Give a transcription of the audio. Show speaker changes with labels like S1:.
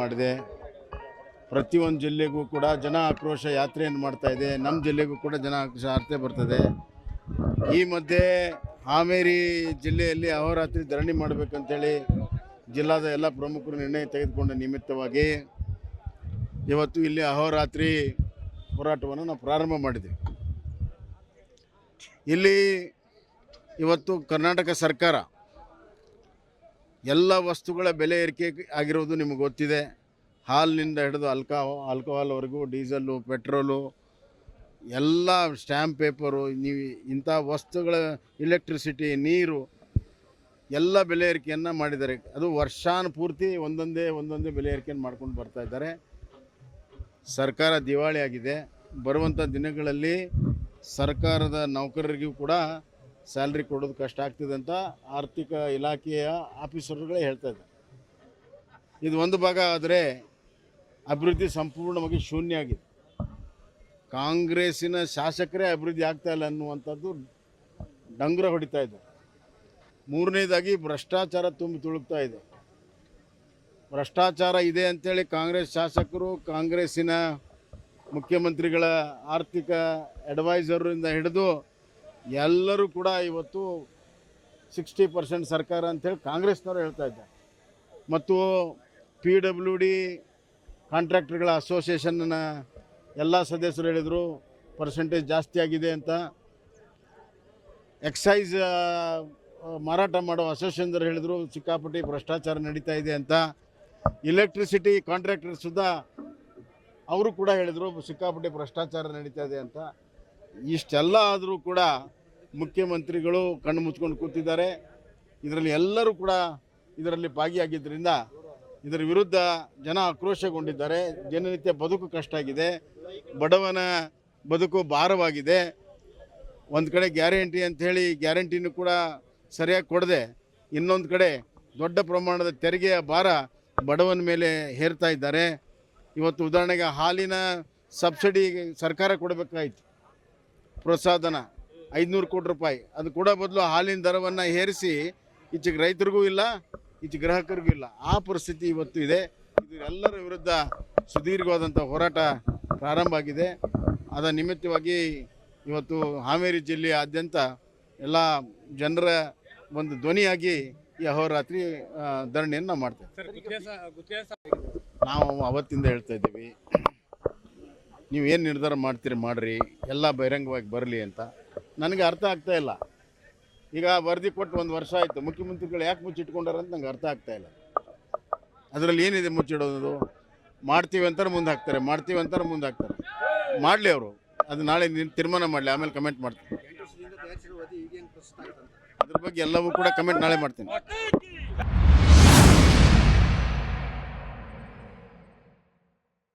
S1: ಮಾಡಿದೆ. ಪ್ರತಿಯೊಂದು ಜಿಲ್ಲೆಗೂ ಕೂಡ ಜನ ಆಕ್ರೋಶ ಯಾತ್ರೆಯನ್ನು ಮಾಡ್ತಾ ಇದೆ. ನಮ್ಮ ಜಿಲ್ಲೆಗೂ ಕೂಡ ಜನ ಆಕ್ರೋಶ ಯಾತ್ರೆ ಬರ್ತದೆ. ಈ ಮಧ್ಯೆ ಹಾವೇರಿ ಜಿಲ್ಲೆಯಲ್ಲಿ ಅಹೋರಾತ್ರಿ ಧರಣಿ ಮಾಡಬೇಕಂತೇಳಿ ಜಿಲ್ಲಾದ ಎಲ್ಲ ಪ್ರಮುಖರು ನಿರ್ಣಯ ತೆಗೆದುಕೊಂಡ ನಿಮಿತ್ತವಾಗಿ ಇವತ್ತು ಇಲ್ಲಿ ಅಹೋರಾತ್ರಿ ಹೋರಾಟವನ್ನು ನಾವು ಪ್ರಾರಂಭ ಮಾಡಿದೆ ಇಲ್ಲಿ ಇವತ್ತು ಕರ್ನಾಟಕ ಸರ್ಕಾರ ಎಲ್ಲ ವಸ್ತುಗಳ ಬೆಲೆ ಏರಿಕೆ ಆಗಿರೋದು ನಿಮಗೆ ಗೊತ್ತಿದೆ. ಹಾಲಿನಿಂದ ಹಿಡಿದು ಅಲ್ಕಾ, ಆಲ್ಕೋಹಾಲ್ವರೆಗೂ, ಡೀಸೆಲ್ಲು, ಪೆಟ್ರೋಲು, ಎಲ್ಲ ಸ್ಟ್ಯಾಂಪ್ ಪೇಪರು, ನೀವು ಇಂಥ ವಸ್ತುಗಳ ಇಲೆಕ್ಟ್ರಿಸಿಟಿ, ನೀರು, ಎಲ್ಲ ಬೆಲೆ ಏರಿಕೆಯನ್ನು ಮಾಡಿದ್ದಾರೆ. ಅದು ವರ್ಷಾನುಪೂರ್ತಿ ಒಂದೊಂದೇ ಒಂದೊಂದೇ ಬೆಲೆ ಏರಿಕೆಯನ್ನು ಮಾಡ್ಕೊಂಡು ಬರ್ತಾ ಇದ್ದಾರೆ. ಸರ್ಕಾರ ದಿವಾಳಿ ಆಗಿದೆ ಬರುವಂಥ ದಿನಗಳಲ್ಲಿ ಸರ್ಕಾರದ ನೌಕರರಿಗೂ ಕೂಡ ಸ್ಯಾಲ್ರಿ ಕೊಡೋದು ಕಷ್ಟ ಆಗ್ತಿದೆ ಅಂತ ಆರ್ಥಿಕ ಇಲಾಖೆಯ ಆಫೀಸರ್ಗಳೇ ಹೇಳ್ತಾ ಇದ್ದಾರೆ. ಇದು ಒಂದು ಭಾಗ ಆದರೆ ಅಭಿವೃದ್ಧಿ ಸಂಪೂರ್ಣವಾಗಿ ಶೂನ್ಯ ಆಗಿದೆ. ಕಾಂಗ್ರೆಸ್ಸಿನ ಶಾಸಕರೇ ಅಭಿವೃದ್ಧಿ ಆಗ್ತಾ ಇಲ್ಲ ಅನ್ನುವಂಥದ್ದು ಡಂಗ್ರ ಹೊಡಿತಾ ಇದೆ. ಮೂರನೇದಾಗಿ ಭ್ರಷ್ಟಾಚಾರ ತುಂಬಿ ತುಳುಕ್ತಾ ಇದೆ. ಭ್ರಷ್ಟಾಚಾರ ಇದೆ ಅಂತೇಳಿ ಕಾಂಗ್ರೆಸ್ ಶಾಸಕರು ಕಾಂಗ್ರೆಸ್ಸಿನ ಮುಖ್ಯಮಂತ್ರಿಗಳ ಆರ್ಥಿಕ ಅಡ್ವೈಸರಿಂದ ಹಿಡಿದು ಎಲ್ಲರೂ ಕೂಡ ಇವತ್ತು ಸಿಕ್ಸ್ಟಿ ಪರ್ಸೆಂಟ್ ಸರ್ಕಾರ ಅಂತೇಳಿ ಕಾಂಗ್ರೆಸ್ನವರು ಹೇಳ್ತಾ ಇದ್ದಾರೆ. ಮತ್ತು ಪಿ ಡಬ್ಲ್ಯೂ ಡಿ ಕಾಂಟ್ರಾಕ್ಟರ್ಗಳ ಅಸೋಸಿಯೇಷನ್ನ ಎಲ್ಲ ಸದಸ್ಯರು ಹೇಳಿದರು ಪರ್ಸೆಂಟೇಜ್ ಜಾಸ್ತಿ ಆಗಿದೆ ಅಂತ. ಎಕ್ಸೈಸ್ ಮಾರಾಟ ಮಾಡೋ ಅಸೋಸಿಯೇಷನ್ದವ್ರು ಹೇಳಿದರು, ಸಿಕ್ಕಾಪಟ್ಟಿ ಭ್ರಷ್ಟಾಚಾರ ನಡೀತಾ ಇದೆ ಅಂತ. ಇಲೆಕ್ಟ್ರಿಸಿಟಿ ಕಾಂಟ್ರಾಕ್ಟರ್ ಸುಧಾ ಅವರು ಕೂಡ ಹೇಳಿದರು, ಸಿಕ್ಕಾಪಟ್ಟಿ ಭ್ರಷ್ಟಾಚಾರ ನಡೀತಾ ಇದೆ ಅಂತ. ಇಷ್ಟೆಲ್ಲ ಆದರೂ ಕೂಡ ಮುಖ್ಯಮಂತ್ರಿಗಳು ಕಣ್ಣು ಮುಚ್ಕೊಂಡು ಕೂತಿದ್ದಾರೆ. ಇದರಲ್ಲಿ ಎಲ್ಲರೂ ಕೂಡ ಇದರಲ್ಲಿ ಭಾಗಿಯಾಗಿದ್ದರಿಂದ ಇದರ ವಿರುದ್ಧ ಜನ ಆಕ್ರೋಶಗೊಂಡಿದ್ದಾರೆ. ಜನನಿತ್ಯ ಬದುಕು ಕಷ್ಟ ಆಗಿದೆ. ಬಡವನ ಬದುಕು ಭಾರವಾಗಿದೆ. ಒಂದು ಕಡೆ ಗ್ಯಾರಂಟಿ ಅಂಥೇಳಿ ಗ್ಯಾರಂಟಿನೂ ಕೂಡ ಸರಿಯಾಗಿ ಕೊಡದೆ ಇನ್ನೊಂದು ಕಡೆ ದೊಡ್ಡ ಪ್ರಮಾಣದ ತೆರಿಗೆಯ ಭಾರ ಬಡವನ ಮೇಲೆ ಹೇರ್ತಾ ಇದ್ದಾರೆ. ಇವತ್ತು ಉದಾಹರಣೆಗೆ ಹಾಲಿನ ಸಬ್ಸಿಡಿ ಸರ್ಕಾರ ಕೊಡಬೇಕಾಯಿತು. ಪ್ರೋತ್ಸಾಹಧನ ಐದುನೂರು ಕೋಟಿ ರೂಪಾಯಿ. ಅದು ಕೂಡ ಬದಲು ಹಾಲಿನ ದರವನ್ನು ಏರಿಸಿ ಈಚೆಗೆ ರೈತರಿಗೂ ಇಲ್ಲ ಈಚೆ ಗ್ರಾಹಕರಿಗೂ ಇಲ್ಲ. ಆ ಪರಿಸ್ಥಿತಿ ಇವತ್ತು ಇದೆ. ಇದು ಎಲ್ಲರ ವಿರುದ್ಧ ಸುದೀರ್ಘವಾದಂಥ ಹೋರಾಟ ಪ್ರಾರಂಭ ಆಗಿದೆ. ಅದರ ನಿಮಿತ್ತವಾಗಿ ಇವತ್ತು ಹಾವೇರಿ ಜಿಲ್ಲೆಯಾದ್ಯಂತ ಎಲ್ಲ ಜನರ ಒಂದು ಧ್ವನಿಯಾಗಿ ಈ ಅಹೋರಾತ್ರಿ ಧರಣಿಯನ್ನು ನಾವು ಮಾಡ್ತೇವೆ ನಾವು ಅವತ್ತಿಂದ ಹೇಳ್ತಾ ಇದ್ದೀವಿ. ಏನು ನಿರ್ಧಾರ ಮಾಡ್ತೀರಿ, ಮಾಡಿರಿ. ಎಲ್ಲ ಬಹಿರಂಗವಾಗಿ ಬರಲಿ ಅಂತ. ನನಗೆ ಅರ್ಥ ಆಗ್ತಾ ಇಲ್ಲ. ಈಗ ವರದಿ ಕೊಟ್ಟು ಒಂದು ವರ್ಷ ಆಯಿತು, ಮುಖ್ಯಮಂತ್ರಿಗಳು ಯಾಕೆ ಮುಚ್ಚಿಟ್ಕೊಂಡಾರ ಅಂತ ನಂಗೆ ಅರ್ಥ ಆಗ್ತಾ ಇಲ್ಲ. ಅದರಲ್ಲಿ ಏನಿದೆ ಮುಚ್ಚಿಡೋದು? ಮಾಡ್ತೀವಿ ಅಂತಾರೆ ಮುಂದೆ ಹಾಕ್ತಾರೆ, ಮಾಡ್ತೀವಿ ಅಂತಾರೆ ಮುಂದೆ ಹಾಕ್ತಾರೆ. ಮಾಡಲಿ ಅವರು, ಅದು ನಾಳೆ ನೀನು ತೀರ್ಮಾನ ಮಾಡಲಿ, ಆಮೇಲೆ ಕಮೆಂಟ್ ಮಾಡ್ತೀನಿ. ಅದ್ರ ಬಗ್ಗೆ ಎಲ್ಲವೂ ಕೂಡ ಕಮೆಂಟ್ ನಾಳೆ ಮಾಡ್ತೀನಿ.